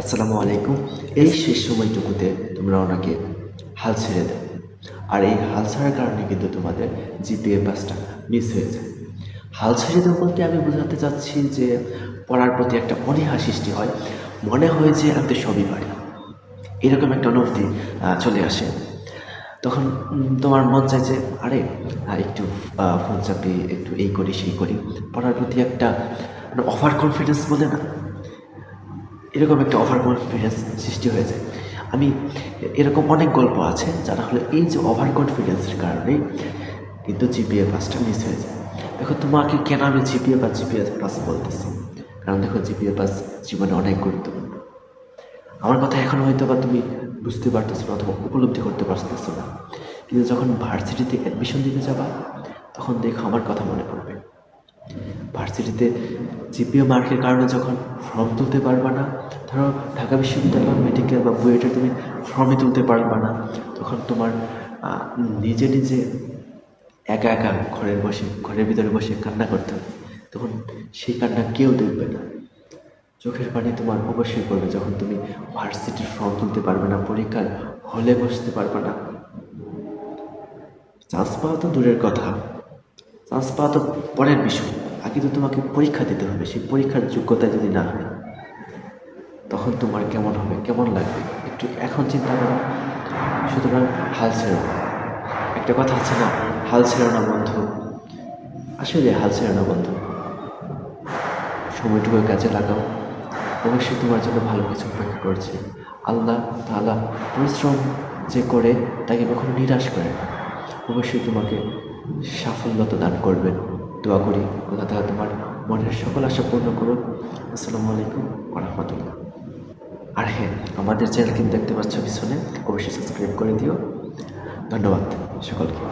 আসসালামু আলাইকুম। এই শেষ সময়টুকুতে তোমরা ওনাকে হাল ছেড়ে দাও। আর এই হাল ছাড়ার কারণে কিন্তু তোমাদের জিপিএ পাসটা মিস হয়ে যায়। হাল ছেড়ে দেওয়া বলতে আমি বোঝাতে চাচ্ছি যে পড়ার প্রতি একটা অনীহা সৃষ্টি হয়। মনে হয় যে আমি তো সবই পারি এরকম একটা অনুভূতি চলে আসে। তখন তোমার মন চায় যে, আরে একটু ফোন চাপি, একটু এই করি, সেই করি। পড়ার প্রতি একটা ওভার কনফিডেন্স বলে না? এরকম একটা ওভার কনফিডেন্স সৃষ্টি হয়ে যায় আমি, এরকম অনেক গল্প আছে যারা হলো এই যে ওভার কনফিডেন্সের কারণে কিন্তু জিপিএ পাসটা মিস হয়ে যায় দেখো, তোমাকে কেন আমি জিপিএ পাস জিপিএ পাস বলতেছি? কারণ দেখো জিপিএ পাস জীবনে অনেক গুরুত্বপূর্ণ। আমার কথা এখন হয়তো বা তুমি বুঝতে পারতেছো না অথবা উপলব্ধি করতে পারতেছো না। কিন্তু যখন ভার্সিটিতে অ্যাডমিশন দিতে যাবা, তখন দেখো আমার কথা মনে পড়বে। ভার্সিটিতে জিপিও মার্কের কারণে যখন ফর্ম তুলতে পারবা না, ধরো ঢাকা বিশ্ববিদ্যালয় মেডিকেল বা বুয়েটে তুমি ফর্মই তুলতে পারবা না, তখন তোমার নিজে নিজে একা একা ঘরের বসে, ঘরের ভিতরে বসে কান্না করতে হবে। তখন সেই কান্না কেউ দেখবে না। চোখের পানি তোমার অবশ্যই পড়বে। যখন তুমি ভার্সিটির ফর্ম তুলতে পারবে না, পরীক্ষার হলে বসতে পারবে না। চান্স পাওয়া তো দূরের কথা। চান্স পাওয়া তো পরের বিষয়। আগে তো তোমাকে পরীক্ষা দিতে হবে, সেই পরীক্ষার যোগ্যতা যদি না হয়, তখন তোমার কেমন হবে, কেমন লাগবে? একটু এখন চিন্তা করো। সুতরাং হাল ছেড়ো। একটা কথা আছে না, হাল ছেড়ো না বন্ধু। আসলে হাল ছেড়ো না বন্ধু। সময়টুকু কাজে লাগাও। অবশ্যই তোমার জন্য ভালো কিছু অপেক্ষা করছে। আল্লাহ তাআলা পরিশ্রম যে করে, তাকে কখনো নিরাশ করে না। অবশ্যই তোমাকে সাফল্যতা দান করবেন। দোয়া করি আল্লাহ তালা তোমার মনের সকল আশা পূর্ণ করুন। আসসালামু আলাইকুম রহমতুল্লাহ। আর হ্যাঁ আমাদের চ্যানেল কিন্তু দেখতে পাচ্ছ পিছনে, অবশ্যই সাবস্ক্রাইব করে দিও। ধন্যবাদ সকলকে।